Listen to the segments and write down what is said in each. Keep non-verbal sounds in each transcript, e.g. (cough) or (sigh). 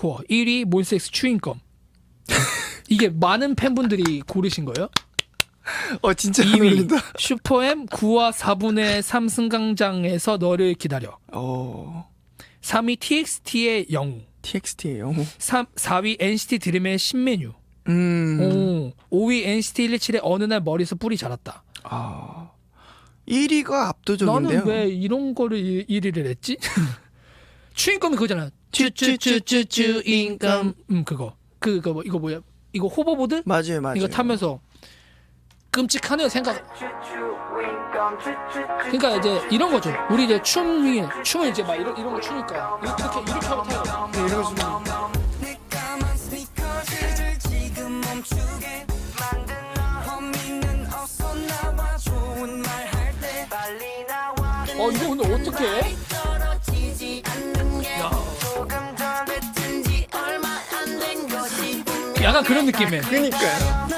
코어 1위 몬스엑스 추인검 이게 많은 팬분들이 고르신 거예요. 어 진짜 안 2위 어울린다. 슈퍼엠 9와 4분의 3 승강장에서 너를 기다려. 어 3위 TXT의 영웅. TXT의 영웅. 3, 4위 NCT 드림의 신메뉴. 음. 오, 5위 NCT 127의 어느 날 머리에서 뿌리 자랐다. 아 1위가 압도적인데요. 나는 왜 이런 거를 1위를 했지? (laughs) 추인검이 그거잖아. 추추추추추 인검. 음 그거. 그거 뭐 이거 뭐야? 이거 호버보드? 맞아요, 맞아요. 이거 타면서 끔찍하네요 생각. 그러니까 이제 이런 거죠. 우리 이제 춤이 춤을 이제 막 이런 이런 거 추니까 이렇게 이렇게, 하고 타요. 네, 이런 식으로. 까만 스니커즈를 지금 멈추게 만든 너 허미는 어서 나와 좋은 말 할 때 빨리 나와 어 이거 오늘 어떻게 해? 약간 그런 느낌이에요. 그니까요.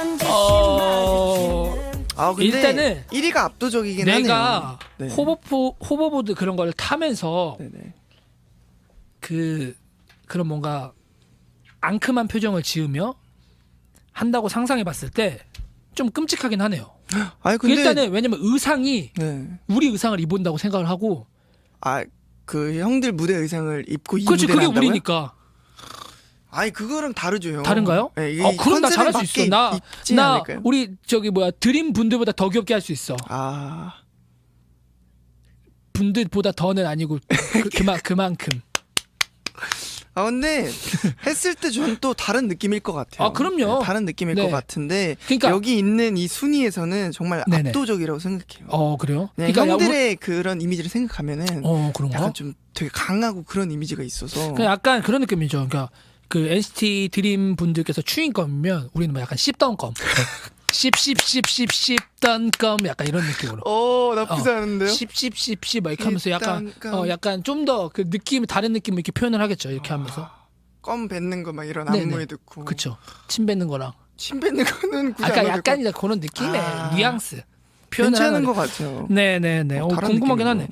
넌어아 근데 일단은 1위가 압도적이긴 내가 하네요. 네. 호버보 호버보드 그런 거를 타면서 네네. 그 그런 뭔가 앙큼한 표정을 지으며 한다고 상상해 봤을 때 좀 끔찍하긴 하네요. (gasps) 아니 근데 일단은 왜냐면 의상이 네. 우리 의상을 입은다고 생각을 하고 아그 형들 무대 의상을 입고 이 그렇지 무대를 그게 한다고요? 우리니까 아니 그거랑 다르죠 형. 다른가요? 네, 어 그럼 나 잘할 수 있어. 나나 않을까요? 우리 저기 뭐야 드림 분들보다 더 귀엽게 할 수 있어. 아 분들보다 더는 아니고 그, (laughs) 그만 그만큼. 아 근데 했을 때 저는 또 다른 느낌일 것 같아요. 아, 그럼요. 네, 다른 느낌일 네. 것 같은데 그러니까- 여기 있는 이 순위에서는 정말 네네. 압도적이라고 생각해요. 어 그래요? 야, 우리- 형들의 그런 이미지를 생각하면은 어 그런가? 약간 좀 되게 강하고 그런 이미지가 있어서 그냥 약간 그런 느낌이죠. 그러니까 그 NCT 드림 분들께서 추인검이면 우리는 뭐 약간 씹던검, (laughs) 씹씹씹씹 씹던검 약간 이런 느낌으로. 어 나쁘지 어, 않은데요? 씹씹씹씹 막 이렇게 하면서 약간 씹던검. 어 약간 좀 더 그 느낌 다른 느낌을 이렇게 표현을 하겠죠. 이렇게 하면서. 껌 뱉는 거 막 이런 네네. 안무에 듣고 그쵸. 침 뱉는 거랑. 침 뱉는 거는 굳이 아까 안 약간 이제 그런 느낌의 아. 뉘앙스. 것- 표현을 괜찮은 하는 것 같아요. 네네네. 어, 어, 궁금하긴. 하네.